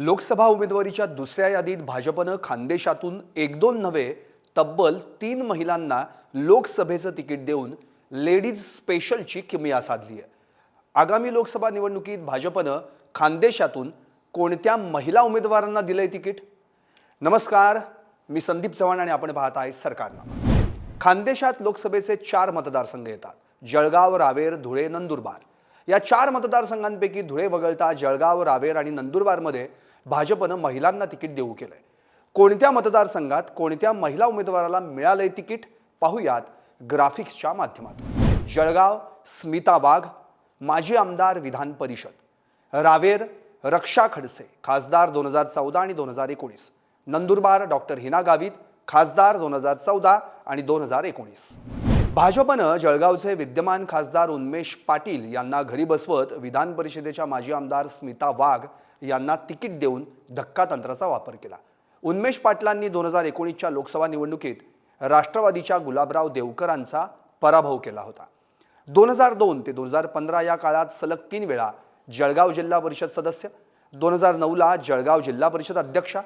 लोकसभा उमेदवारीच्या दुसऱ्या यादीत भाजपनं खानदेशातून एक दोन नव्हे तब्बल तीन महिलांना लोकसभेचं तिकीट देऊन लेडीज स्पेशलची किमया साधली आहे. आगामी लोकसभा निवडणुकीत भाजपनं खानदेशातून कोणत्या महिला उमेदवारांना दिलंय तिकीट? नमस्कार मी संदीप चव्हाण आणि आपण पाहत आहे सरकारनं. खानदेशात लोकसभेचे चार मतदारसंघ येतात जळगाव रावेर धुळे नंदुरबार. या चार मतदारसंघांपैकी धुळे वगळता जळगाव रावेर आणि नंदुरबारमध्ये भाजपनं महिलांना तिकीट देऊ केलंय. कोणत्या मतदारसंघात कोणत्या महिला उमेदवाराला मिळालंय तिकीट पाहूयात ग्राफिक्सच्या माध्यमातून. जळगाव स्मिता वाघ माजी आमदार विधान परिषद. रावेर रक्षा खडसे खासदार दोन हजार चौदा आणि दोन हजार एकोणीस. नंदुरबार डॉक्टर हिना गावित खासदार दोन हजार चौदा आणि दोन हजार एकोणीस. भाजपनं जळगावचे विद्यमान खासदार उन्मेष पाटील यांना घरी बसवत विधान परिषदेच्या माजी आमदार स्मिता वाघ यांना तिकीट देऊन धक्कातंत्राचा वापर केला. उन्मेष पाटलांनी दोन हजार एकोणीसच्या लोकसभा निवडणुकीत राष्ट्रवादीच्या गुलाबराव देवकरांचा पराभव केला होता. दोन हजार दोन ते दोन हजार पंधरा या काळात सलग तीन वेळा जळगाव जिल्हा परिषद सदस्य दोन हजार नऊला जळगाव जिल्हा परिषद अध्यक्षा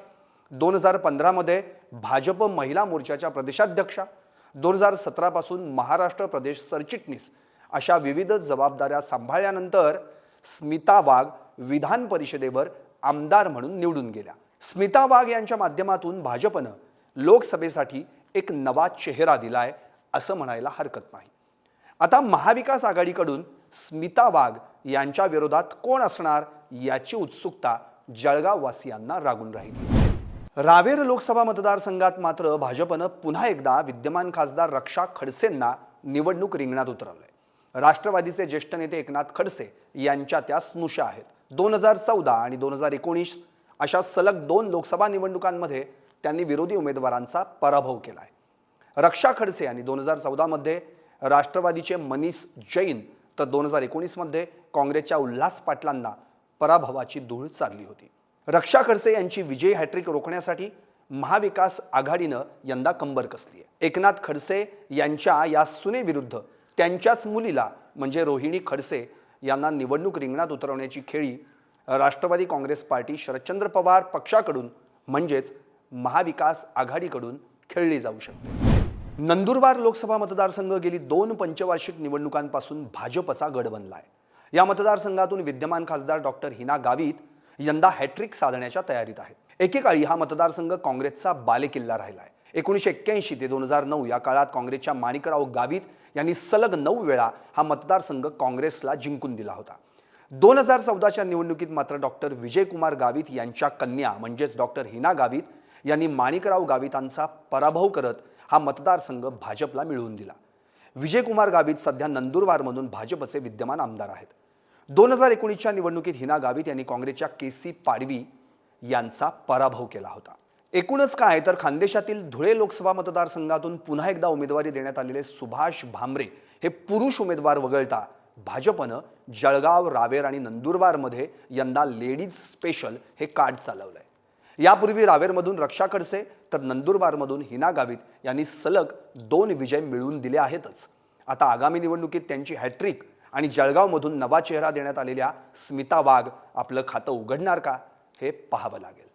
दोन हजार पंधरामध्ये भाजप महिला मोर्चाच्या प्रदेशाध्यक्षा दोन हजार सतरापासून महाराष्ट्र प्रदेश सरचिटणीस अशा विविध जबाबदाऱ्या सांभाळल्यानंतर स्मिता वाघ विधान परिषदेवर आमदार म्हणून निवडून गेल्या. स्मिता वाघ यांच्या माध्यमातून भाजपनं लोकसभेसाठी एक नवा चेहरा दिलाय असं म्हणायला हरकत नाही. आता महाविकास आघाडीकडून स्मिता वाघ यांच्या विरोधात कोण असणार याची उत्सुकता जळगाववासियांना रागून राहिली. रावेर लोकसभा मतदारसंघात मात्र भाजपनं पुन्हा एकदा विद्यमान खासदार रक्षा खडसेंना निवडणूक रिंगणात उतरवलंय. राष्ट्रवादीचे ज्येष्ठ नेते एकनाथ खडसे यांच्या त्या स्नुषा आहेत. दोन हजार चौदा आणि दोन हजार एकोणीस अशा सलग दोन लोकसभा निवडणुकांमध्ये त्यांनी विरोधी उमेदवारांचा पराभव केला आहे रक्षा खडसे यांनी दोन हजार चौदामध्ये राष्ट्रवादीचे मनीष जैन तर दोन हजार एकोणीसमध्ये काँग्रेसच्या उल्हास पाटलांना पराभवाची धूळ चालली होती. रक्षा खडसे यांची विजय हॅट्रिक रोखण्यासाठी महाविकास आघाडीनं यंदा कंबर कसली आहे. एकनाथ खडसे यांच्या या सुनेविरुद्ध त्यांच्याच मुलीला म्हणजे रोहिणी खडसे यांना निवडणूक रिंगणात उतरवण्याची खेळी राष्ट्रवादी काँग्रेस पार्टी शरदचंद्र पवार पक्षाकडून म्हणजेच महाविकास आघाडीकडून खेळली जाऊ शकते. नंदुरबार लोकसभा मतदारसंघ गेली दोन पंचवार्षिक निवडणुकांपासून भाजपचा गड बनलाय. या मतदारसंघातून विद्यमान खासदार डॉक्टर हिना गावित यंदा हॅट्रिक साधण्याच्या तयारीत आहेत. एकेकाळी हा मतदारसंघ काँग्रेसचा बालेकिल्ला राहिलाय. एकोणीसशे एक्क्याऐंशी ते दोन हजार नऊ या काळात काँग्रेसच्या माणिकराव गावित यांनी सलग नऊ वेळा हा मतदारसंघ काँग्रेसला जिंकून दिला होता. दोन हजार चौदाच्या निवडणुकीत मात्र डॉक्टर विजयकुमार गावित यांच्या कन्या म्हणजेच डॉक्टर हिना गावित यांनी माणिकराव गावितांचा पराभव करत हा मतदारसंघ भाजपला मिळवून दिला. विजयकुमार गावित सध्या नंदुरबारमधून भाजपचे विद्यमान आमदार आहेत. दोन हजार एकोणीसच्या निवडणुकीत हिना गावित यांनी काँग्रेसच्या के सी पाडवी यांचा पराभव केला होता. एकूणच काय? तर खानदेशातील धुळे लोकसभा मतदारसंघातून पुन्हा एकदा उमेदवारी देण्यात आलेले सुभाष भामरे हे पुरुष उमेदवार वगळता भाजपनं जळगाव रावेर आणि नंदुरबारमध्ये यंदा लेडीज स्पेशल हे कार्ड चालवलंय. यापूर्वी रावेरमधून रक्षा खडसे तर नंदुरबारमधून हिना गावित यांनी सलग दोन विजय मिळवून दिले आहेतच. आता आगामी निवडणुकीत त्यांची हॅट्रिक आणि जळगावमधून नवा चेहरा देण्यात आलेल्या स्मिता वाघ आपलं खातं उघडणार का? हे पाहावं लागेल.